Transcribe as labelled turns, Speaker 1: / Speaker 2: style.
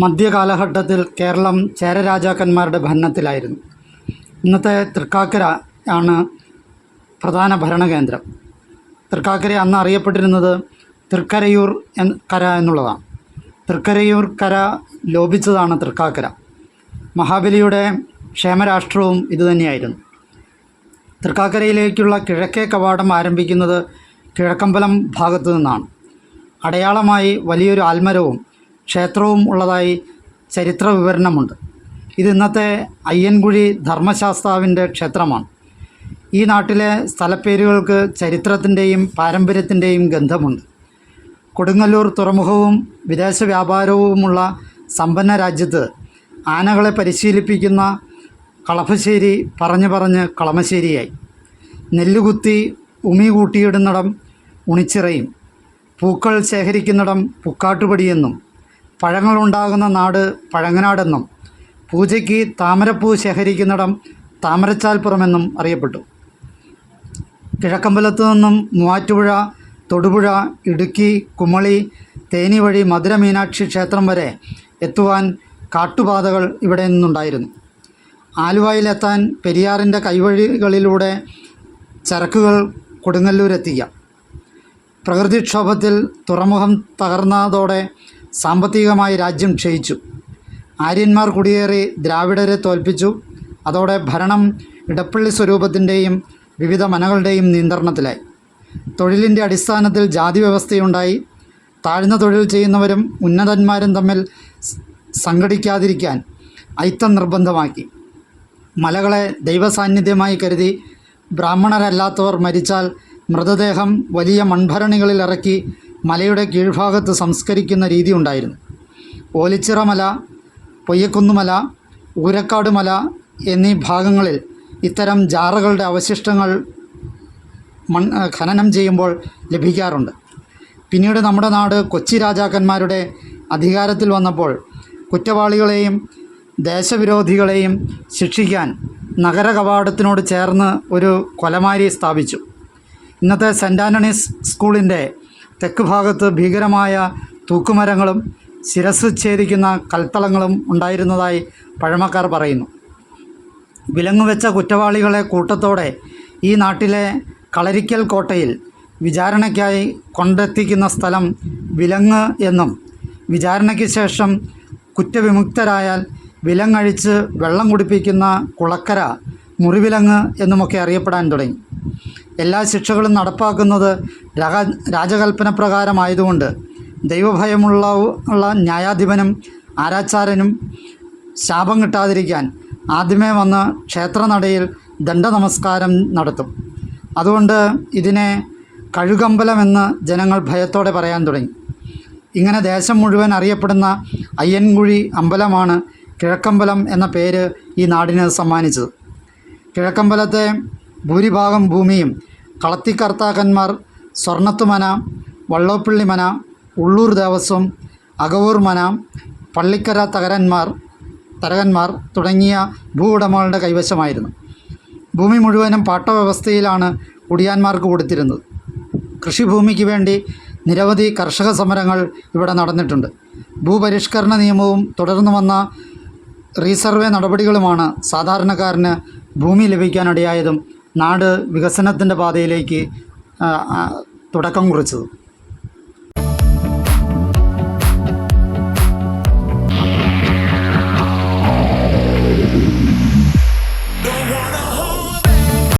Speaker 1: മധ്യകാലഘട്ടത്തിൽ കേരളം ചേര രാജാക്കന്മാരുടെ ഭരണത്തിലായിരുന്നു. ഇന്നത്തെ തൃക്കാക്കര ആണ് പ്രധാന ഭരണകേന്ദ്രം. തൃക്കാക്കര അന്ന് അറിയപ്പെട്ടിരുന്നത് തൃക്കരയൂർ കര എന്നുള്ളതാണ്. തൃക്കരയൂർ കര ലോപിച്ചതാണ് തൃക്കാക്കര. മഹാബലിയുടെ ക്ഷേമരാഷ്ട്രവും ഇതുതന്നെയായിരുന്നു തൃക്കാക്കരയിലേക്കുള്ള കിഴക്കേ കവാടം ആരംഭിക്കുന്നത് കിഴക്കമ്പലം ഭാഗത്തു നിന്നാണ്. അടയാളമായി വലിയൊരു ആൽമരവും ക്ഷേത്രവും ഉള്ളതായി ചരിത്ര വിവരണമുണ്ട് ഇത് ഇന്നത്തെ അയ്യൻകുഴി ധർമ്മശാസ്താവിന്റെ ക്ഷേത്രമാണ്. ഈ നാട്ടിലെ സ്ഥലപ്പേരുകൾക്ക് ചരിത്രത്തിന്റെയും പാരമ്പര്യത്തിന്റെയും ഗന്ധമുണ്ട്. കൊടുങ്ങല്ലൂർ തുറമുഖവും വിദേശ വ്യാപാരവുമുള്ള സമ്പന്ന രാജ്യത്ത് ആനകളെ പരിശീലിപ്പിക്കുന്ന കളഭശ്ശേരി പറഞ്ഞു പറഞ്ഞ് കളമശ്ശേരിയായി. നെല്ലുകുത്തി ഉമി കൂട്ടിയിടുന്നിടം ഉണിച്ചിറയും. പൂക്കൾ ശേഖരിക്കുന്നിടം പുക്കാട്ടുപടിയെന്നും പഴങ്ങളുണ്ടാകുന്ന നാട് പഴങ്ങനാടെന്നും പൂജയ്ക്ക് താമരപ്പൂ ശേഖരിക്കുന്നിടം താമരച്ചാൽപ്പുറമെന്നും അറിയപ്പെട്ടു. കിഴക്കമ്പലത്തു നിന്നും മൂവാറ്റുപുഴ തൊടുപുഴ ഇടുക്കി കുമളി തേനി വഴി മധുര മീനാക്ഷി ക്ഷേത്രം വരെ എത്തുവാൻ കാട്ടുപാതകൾ ഇവിടെ നിന്നുണ്ടായിരുന്നു. ആലുവയിലെത്താൻ പെരിയാറിന്റെ കൈവഴികളിലൂടെ ചരക്കുകൾ കൊടുങ്ങല്ലൂരെത്തിക്കാം പ്രകൃതിക്ഷോഭത്തിൽ തുറമുഖം തകർന്നതോടെ സാമ്പത്തികമായി രാജ്യം ക്ഷയിച്ചു. ആര്യന്മാർ കുടിയേറി ദ്രാവിഡരെ തോൽപ്പിച്ചു. അതോടെ ഭരണം ഇടപ്പള്ളി സ്വരൂപത്തിന്റെയും വിവിധ മനകളുടെയും നിയന്ത്രണത്തിലായി. തൊഴിലിന്റെ അടിസ്ഥാനത്തിൽ ജാതി വ്യവസ്ഥയുണ്ടായി താഴ്ന്ന തൊഴിൽ ചെയ്യുന്നവരും ഉന്നതന്മാരും തമ്മിൽ സംഘടിക്കാതിരിക്കാൻ ഐത്തം നിർബന്ധമാക്കി. മലകളെ ദൈവസാന്നിധ്യമായി കരുതി ബ്രാഹ്മണരല്ലാത്തവർ മരിച്ചാൽ മൃതദേഹം വലിയ മൺഭരണികളിൽ ഇറക്കി മലയുടെ കീഴ്ഭാഗത്ത് സംസ്കരിക്കുന്ന രീതി ഉണ്ടായിരുന്നു. ഓലിച്ചിറ മല പൊയ്യക്കുന്നുമല ഊരക്കാട് മല എന്നീ ഭാഗങ്ങളിൽ ഇത്തരം ജാറുകളുടെ അവശിഷ്ടങ്ങൾ മൺ ഖനനം ചെയ്യുമ്പോൾ ലഭിക്കാറുണ്ട്. പിന്നീട് നമ്മുടെ നാട് കൊച്ചി രാജാക്കന്മാരുടെ അധികാരത്തിൽ വന്നപ്പോൾ കുറ്റവാളികളെയും ദേശവിരോധികളെയും ശിക്ഷിക്കാൻ നഗര കവാടത്തിനോട് ചേർന്ന് ഒരു കൊലമാരി സ്ഥാപിച്ചു. ഇന്നത്തെ സെന്റ് ആന്റണീസ് സ്കൂളിന്റെ തെക്ക് ഭാഗത്ത് ഭീകരമായ തൂക്കുമരങ്ങളും ശിരസ് ഛേദിക്കുന്ന കൽത്തളങ്ങളും ഉണ്ടായിരുന്നതായി പഴമക്കാർ പറയുന്നു. വിലങ്ങുവെച്ച കുറ്റവാളികളെ കൂട്ടത്തോടെ ഈ നാട്ടിലെ കളരിക്കൽ കോട്ടയിൽ വിചാരണയ്ക്കായി കൊണ്ടെത്തിക്കുന്ന സ്ഥലം വിലങ്ങ് എന്നും വിചാരണയ്ക്ക് ശേഷം കുറ്റവിമുക്തരായാൽ വിലങ്ങഴിച്ച് വെള്ളം കുടിപ്പിക്കുന്ന കുളക്കര മുറിവിലങ്ങ് എന്നുമൊക്കെ അറിയപ്പെടാൻ തുടങ്ങി. എല്ലാ ശിക്ഷകളും നടപ്പാക്കുന്നത് രഹ രാജകൽപ്പന പ്രകാരമായതുകൊണ്ട് ദൈവഭയമുള്ള ഉള്ള ന്യായാധിപനും ആരാച്ചാരനും ശാപം കിട്ടാതിരിക്കാൻ ആദ്യമേ വന്ന് ക്ഷേത്രനടയിൽ ദണ്ഡനമസ്കാരം നടത്തും. അതുകൊണ്ട് ഇതിനെ കഴുകമ്പലമെന്ന് ജനങ്ങൾ ഭയത്തോടെ പറയാൻ തുടങ്ങി. ഇങ്ങനെ ദേശം മുഴുവൻ അറിയപ്പെടുന്ന അയ്യൻകുഴി അമ്പലമാണ് കിഴക്കമ്പലം എന്ന പേര് ഈ നാടിന് സമ്മാനിച്ചത്. കിഴക്കമ്പലത്തെ ഭൂരിഭാഗം ഭൂമിയും കളത്തിക്കർത്താക്കന്മാർ സ്വർണത്തുമന വള്ളോപ്പിള്ളിമന ഉള്ളൂർ ദേവസ്വം അകവൂർ മന പള്ളിക്കര തകരന്മാർ തരകന്മാർ തുടങ്ങിയ ഭൂ ഉടമകളുടെ കൈവശമായിരുന്നു. ഭൂമി മുഴുവനും പാട്ടവ്യവസ്ഥയിലാണ് കുടിയാന്മാർക്ക് കൊടുത്തിരുന്നത്. കൃഷിഭൂമിക്ക് വേണ്ടി നിരവധി കർഷക സമരങ്ങൾ ഇവിടെ നടന്നിട്ടുണ്ട്. ഭൂപരിഷ്കരണ നിയമവും തുടർന്നു വന്ന റീസർവേ നടപടികളുമാണ് സാധാരണക്കാരന് ഭൂമി ലഭിക്കാനിടയായതും നാട് വികസനത്തിന്റെ പാതയിലേക്ക് തുടക്കം കുറിച്ചത്.